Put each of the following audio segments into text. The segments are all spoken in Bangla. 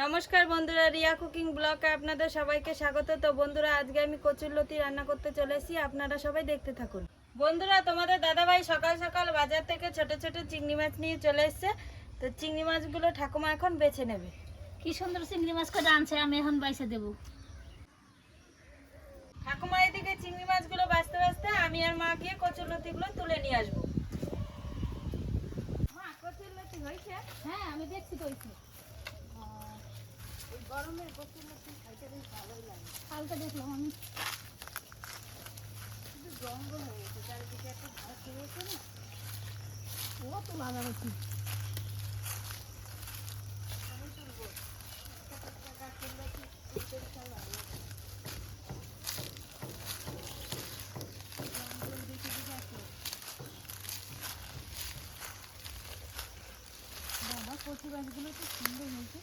নমস্কার বন্ধুরা রিয়া কুকিং ব্লগে আপনাদের সবাইকে স্বাগত। তো বন্ধুরা আজকে আমি কচুরলতি রান্না করতে চলে এসেছি আপনারা সবাই দেখতে থাকুন। বন্ধুরা তোমাদের দাদাভাই সকাল সকাল বাজার থেকে ছোট ছোট চিংড়ি মাছ নিয়ে চলে এসেছে। তো চিংড়ি মাছগুলো ঠাকুমা এখন বেছে নেবে। কি সুন্দর চিংড়ি মাছ করে আনছে আমি এখন বাইসে দেবো। ঠাকুমা এদিকে চিংড়ি মাছগুলো বাঁচতে বাঁচতে আমি আর মা গিয়ে কচুরলতিগুলো তুলে নিয়ে আসব। মা কচুরলতি হয়েছে হ্যাঁ আমি দেখছি তো গরমে খাইতে বেশ ভালোই লাগে। কালকে দেখলাম আমি। শুধু জঙ্গল হয়ে গেছে চারিদিকে একটা ঘাস হয়েছে না। ও তো লাগা গেছি আমি তুলবো একটা একটা গাছের তুলতে ভালো বাবা কচু গাছগুলো তো সুন্দর হয়েছে।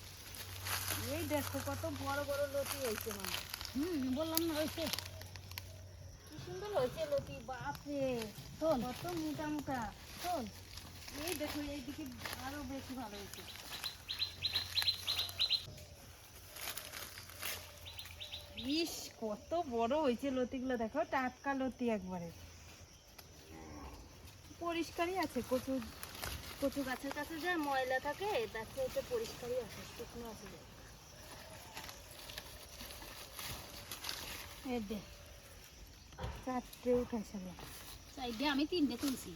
এই দেখো কত বড় বড় লতি হয়েছে মানে হুম বললাম না ওইসে কি সুন্দর হয়েছে লতি বাপরে। শোন কত মোটা মোটা। শোন এই দেখো এইদিকে আরও বেশি ভালো হয়েছে। ইস কত বড় হয়েছে লতিগুলো দেখো টাটকা লতি একবারে। পরিষ্কারই আছে কচু কচু গাছের কাছে যা ময়লা থাকে তার চেয়ে পরিষ্কারই আছে শুকনো আছে যে। এ দে। চারটে উঠাইছে আমি তিনটে তুলছি।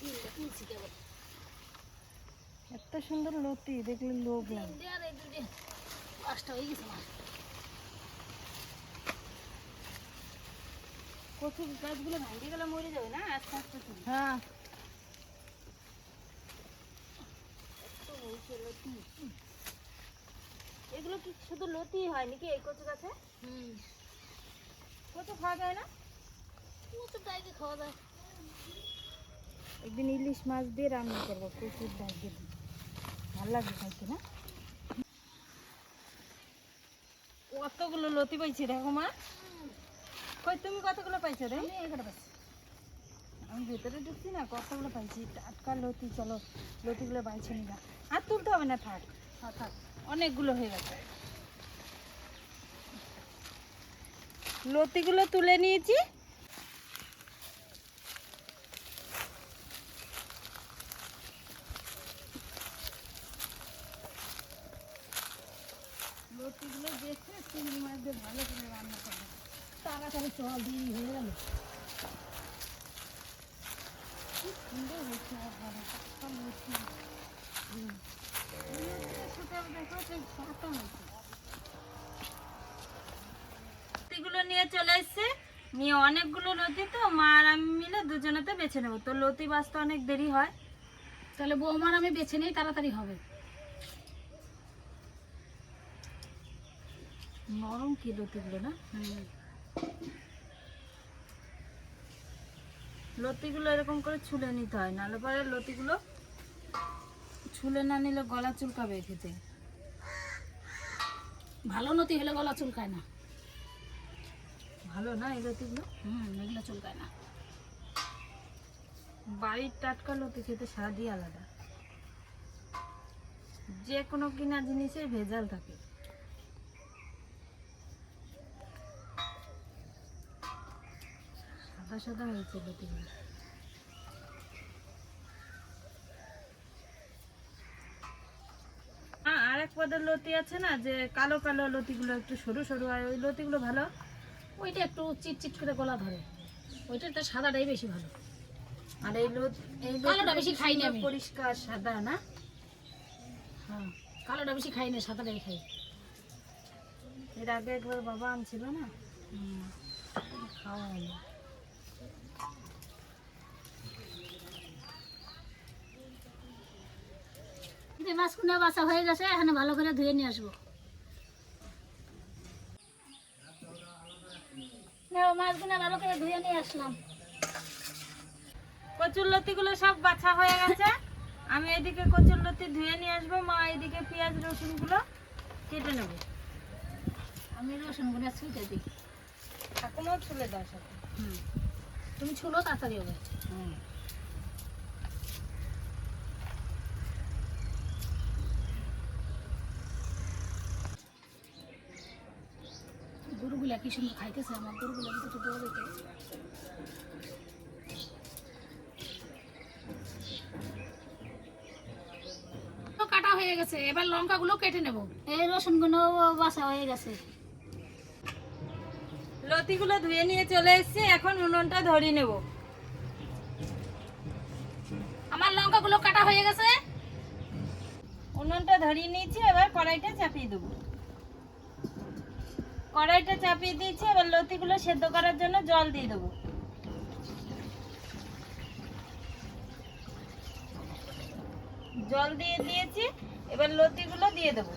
তিনটে তুলছি কেবল। এত সুন্দর লতি দেখলে লোভ লাগে। পাঁচটা হয়ে গেছে কচু গাছগুলো ভাঙে গেলে মরে যাবে না? আস্তে আস্তে হ্যাঁ। এগুলো কি শুধু লতি হয় নাকি এই কচু গাছে? হুম। কচু খাওয়া যায় না? ও ডাইকে খাওয়া যায়। একদিন ইলিশ মাছ দিয়ে রান্না করব প্রচুর ডাল দিয়ে। ভালো লাগবে খাইতে না? কতগুলো লতি পাইছি দেখো মা। কই তুমি কতগুলো পাইছো রে? আমি এগারো পাচ্ছি আমি ভেতরে ঢুকছি না কতগুলো পাইছি? টাটকা লতি চলো লতিগুলো বাইছে নিবা আর তুলতে হবে না থাক। হ্যাঁ থাক। অনেকগুলো হয়ে গেছে। লতিগুলো তুলে নিয়েছি। লতিগুলো দেখে চিংড়ি ভালো করে রান্না করব। দিয়ে কি সুন্দর দেখো, সেই পাতা হয়েছে লতিগুলো নিয়ে চলে এসছে। নিয়ে অনেকগুলো লতি তো মা আর আমি মিলে দুজনেতে বেছে নেব। তো লতি বাঁচতে অনেক দেরি হয়। তাহলে বৌমার আমি বেছে নেই তাড়াতাড়ি হবে। নরম কি লতিগুলো না? লতিগুলো এরকম করে ছুলে নিতে হয় নাহলে পরে লতিগুলো ছুলে না নিলে গলা চুলকাবে খেতে। ভালো নতি হলে গলা চুলকায় না। ভালো না এই লতিগুলো হুম এগুলো চুলকায় না। বাড়ির টাটকা লতি খেতে স্বাদই আলাদা। যে কোনো কিনা জিনিসের ভেজাল থাকে। সাদা সাদা হয়েছে লতিগুলো। হ্যাঁ আর এক পদের লতি আছে না যে কালো কালো লতিগুলো একটু সরু সরু হয় ওই লতিগুলো ভালো? ওইটা একটু চিটচিট করে গলা ধরে। ওইটা একটা সাদাটাই বেশি ভালো। আর এই লত এই কালোটা বেশি খাই না আমি। পরিষ্কার সাদা না? হ্যাঁ কালোটা বেশি খাই না সাদাটাই খাই। এর আগে একবার বাবা আনছিল না? হুম। খাওয়া হয়নি যে মাছগুলো বাসা হয়ে গেছে এখানে ভালো করে ধুয়ে নিয়ে আসব। মাছগুলো ভালো করে ধুয়ে নিয়ে আসলাম। কচুর লতিগুলো সব বাছা হয়ে গেছে। আমি এদিকে কচুর লতি ধুয়ে নিয়ে আসব মা এদিকে পেঁয়াজ রসুনগুলো কেটে নেব। আমি রসুনগুলো ছুটে দিই। ঠাকুমাও ছুলে দাও সাথে। হুম। তুমি ছুলো তাড়াতাড়ি হবে। হুম। গরুগুলো কি সুন্দর খাইতেছে আমার গরুগুলো কিন্তু বড় দেখে তো কাটা হয়ে গেছে এবার লঙ্কাগুলো কেটে নেব। এই রসুনগুলো বাসা হয়ে গেছে। লতিগুলো ধুয়ে নিয়ে চলে এসেছি এখন উনুনটা ধরিয়ে নেব। আমার লঙ্কাগুলো কাটা হয়ে গেছে। উনুনটা ধরিয়ে নিয়েছি এবার কড়াইটা চাপিয়ে দেবো। কড়াইটা চাপিয়ে দিয়েছি, এবার লতিগুলো সেদ্ধ করার জন্য জল দিয়ে দেবো। জল দিয়ে দিয়েছি, এবার লতিগুলো দিয়ে দেবো।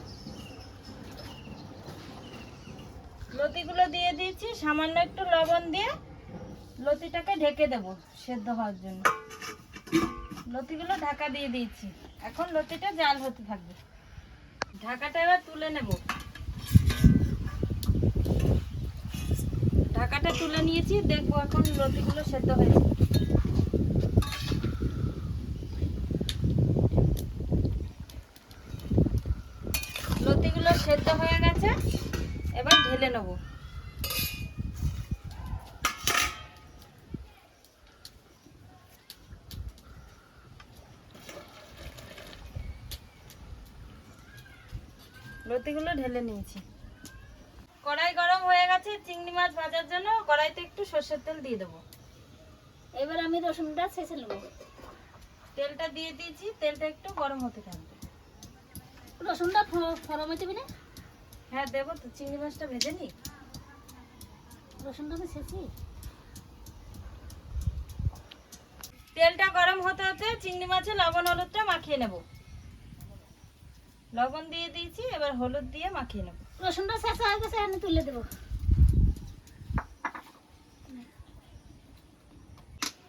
লতিগুলো দিয়ে দিয়েছি, সামান্য একটু লবণ দিয়ে লতিটাকে ঢেকে দেবো সেদ্ধ হওয়ার জন্য। লতিগুলো ঢাকা দিয়ে দিয়েছি। এখন লতিটা জাল হতে থাকবে। ঢাকাটা এবার তুলে নেব। ঢাকাটা তুলে নিয়েছি, দেখব এখন লতিগুলো সেদ্ধ হয়েছে লতিগুলো সেদ্ধ হয়ে গেছে, এবার ঢেলে নেব। লতিগুলো ঢেলে নিয়েছি। কড়াই গরম হয়ে গেছে চিংড়ি মাছ ভাজার জন্য কড়াইতে একটু সর্ষের তেল দিয়ে দেবো। এবার আমি রসুনটা ছেঁচে নেব। তেলটা দিয়ে দিয়েছি তেলটা একটু গরম হতে থাকবে। রসুনটা ফরম যাবে না হ্যাঁ দেবো তো চিংড়ি মাছটা ভেজে নি রসুনটা আমি ছেঁচি। তেলটা গরম হতে হতে চিংড়ি মাছে লবণ হলুদটা মাখিয়ে নেব। লবণ দিয়ে দিয়েছি এবার হলুদ দিয়ে মাখিয়ে নেব। রসুনটা ছেঁচা হয়ে গেছে আমি তুলে দেবো।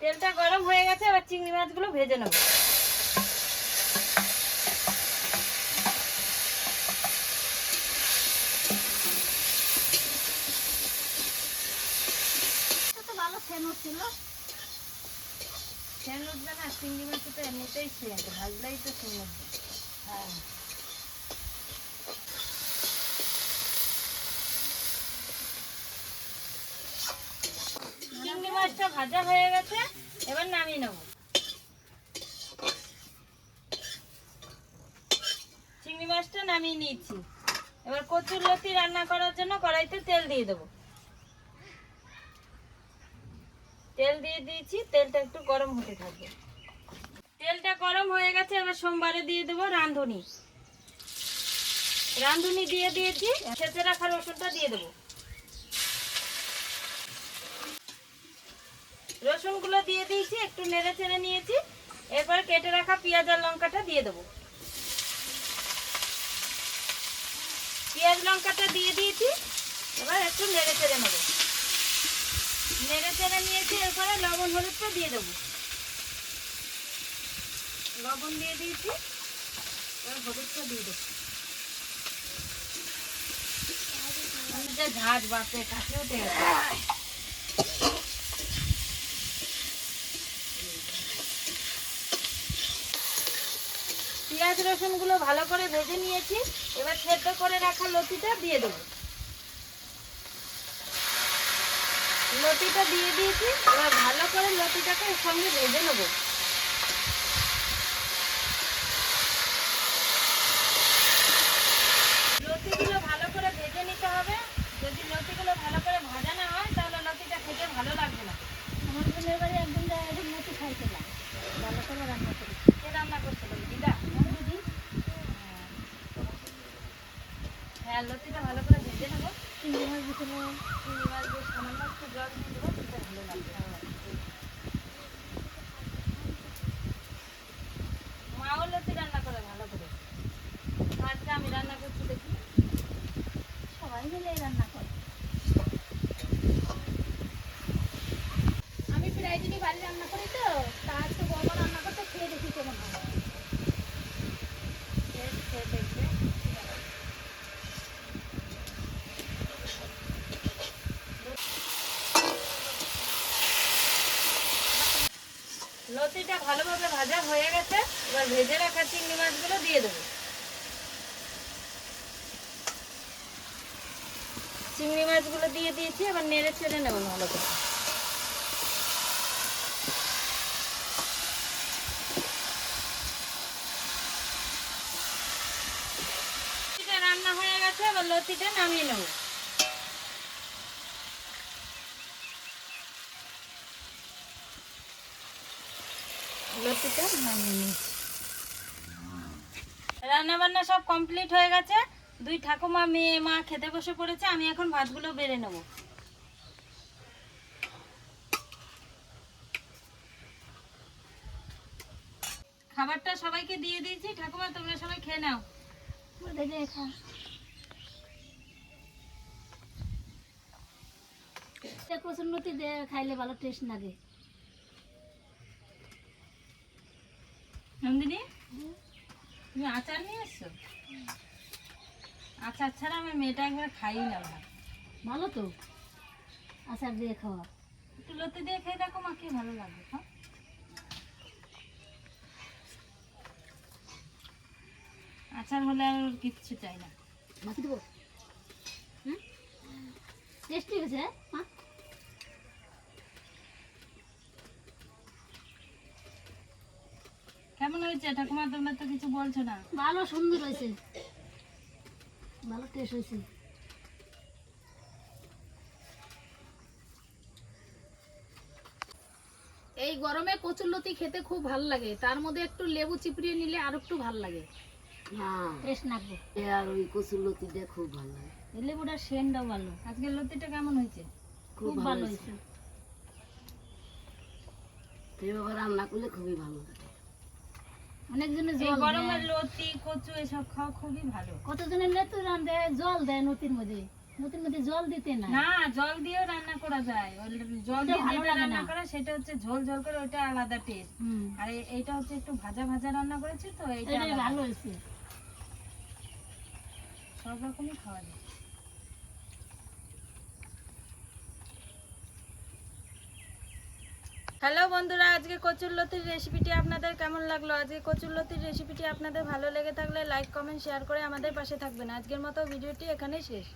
তেলটা গরম হয়ে গেছে এবার চিংড়ি মাছগুলো ভেজে নেব। ভালো ফ্যান হচ্ছিল সেন উঠবে না চিংড়ি মাছে তো এমনিতেই সেন ভাজলেই তো উঠবে হ্যাঁ। চিংড়ি মাছটা ভাজা হয়ে গেছে, এবার নামিয়ে নেব। চিংড়ি মাছটা নামিয়ে নিয়েছি। এবার কচুর লতি রান্না করার জন্য কড়াইতে তেল দিয়ে দেবো। তেল দিয়ে দিয়েছি, তেলটা একটু গরম হতে থাকবে। তেলটা গরম হয়ে গেছে, এবার সোমবারে দিয়ে দেবো রাঁধুনি। রাঁধুনি দিয়ে দিয়েছি ছেঁচে রাখা রসুনটা দিয়ে দেবো। রসুনগুলো দিয়ে দিয়েছি, একটু নেড়ে চেড়ে নিয়েছি। এরপর কেটে রাখা পেঁয়াজ আর লঙ্কাটা দিয়ে দেবো। পেঁয়াজ, লঙ্কাটা দিয়ে দিয়েছি, এবার একটু নেড়ে চেড়ে নেব। নেড়ে চেড়ে নিয়েছি, এরপরে লবণ হলুদটা দিয়ে দেবো। লবণ দিয়ে দিয়েছি, এবার হলুদটা দিয়ে দেবো। ঝাঁজ বাড়তে কাছে পেঁয়াজ রসুনগুলো ভালো করে ভেজে নিয়েছি। এবার সেদ্ধ করে রাখা লতিটা দিয়ে দেবো। লতিটা দিয়ে দিয়েছি। এবার ভালো করে লতিটাকে সঙ্গে ভেজে নেব লতিগুলো ভালো করে ভেজে নিতে হবে যদি লতিগুলো ভালো করে ভাজা না হয় তাহলে লতিটা খেতে ভালো লাগবে না আমার বোনের বাড়ি একদিন যায় একদিন মতো খাইছিলাম ভালো করে রান্না করি কে রান্না করছিল দিদা দিদি হ্যাঁ লতিটা ভালো করে ভেজে নেব চিংড়ি মাছ দিছিল চিংড়ি মাছ দিয়ে সামান্য একটু জল দিয়ে দেবো সেটা ভালো লাগবে মাও লতি রান্না করে ভালো করে আজকে আমি রান্না করছি দেখি সবাই মিলে রান্না করে আমি প্রায় দিনই বাড়ি রান্না করি তো তা আজকে বড় রান্না করতে খেয়ে দেখি কেমন হয় খেয়ে খেয়ে দেখবে লতিটা ভালোভাবে ভাজা হয়ে গেছে। এবার ভেজে রাখা চিংড়ি মাছগুলো দিয়ে দেবো। চিংড়ি মাছগুলো দিয়ে দিয়েছি, এবার নেড়ে ছেড়ে নেব ভালো করে। রান্না হয়ে গেছে, এবার লতিটা নামিয়ে নেব। লতিটা নামিয়ে নিয়েছি রান্না বান্না সব কমপ্লিট হয়ে গেছে। দুই ঠাকুমা, মেয়ে, মা খেতে বসে পড়েছে, আমি এখন ভাতগুলো বেড়ে নেব। খাবারটা সবাইকে দিয়ে দিয়েছি। ঠাকুমা, তোমরা সবাই খেয়ে নাও। দিয়ে খাইলে ভালো টেস্ট লাগে নন্দিনী তুমি আচার নিয়ে এসছো আচার ছাড়া আমার মেয়েটা একবার খাই না ভাত ভালো তো। আচার দিয়ে খাওয়া। একটু লতি দিয়ে খেয়ে দেখো মা কি ভালো লাগবে হ্যাঁ আচার হলে আর কিচ্ছু চাই না। টেস্টি হয়েছে মা কেমন হয়েছে ঠাকুমা তোমরা তো কিছু বলছো না। ভালো সুন্দর হয়েছে। ভালো টেস্ট হয়েছে। এই গরমে কচুরলতি খেতে খুব ভালো লাগে। তার মধ্যে একটু লেবু চিপড়িয়ে নিলে আর একটু ভালো লাগে। টেস্ট লাগবে। আর ওই কচুর লতি খুব ভালো লাগে। লেবুটার সেন্টটাও ভালো। আজকের লতিটা কেমন হয়েছে? খুব ভালো হয়েছে। রান্না করলে খুবই ভালো লাগে। অনেকজনের জল গরমের লতি কচু এসব খাওয়া খুবই ভালো। কতজনের লেতু রান জল দেয় নদীর মধ্যে। নদীর মধ্যে জল দিতে না না জল দিয়েও রান্না করা যায়। জল দিয়ে যেটা রান্না করা সেটা হচ্ছে ঝোল ঝোল করে ওটা আলাদা টেস্ট আর এইটা হচ্ছে একটু ভাজা ভাজা রান্না করেছি তো এইটা ভালো হয়েছে। সব রকমই খাওয়া যায়। হ্যালো বন্ধুরা, আজকে কচুরলতির রেসিপিটি আপনাদের কেমন লাগল? আজকে কচুরলতির রেসিপিটি আপনাদের ভালো লেগে থাকলে লাইক কমেন্ট শেয়ার করে আমাদের পাশে থাকবেন। আজকের মতো ভিডিওটি এখানেই শেষ।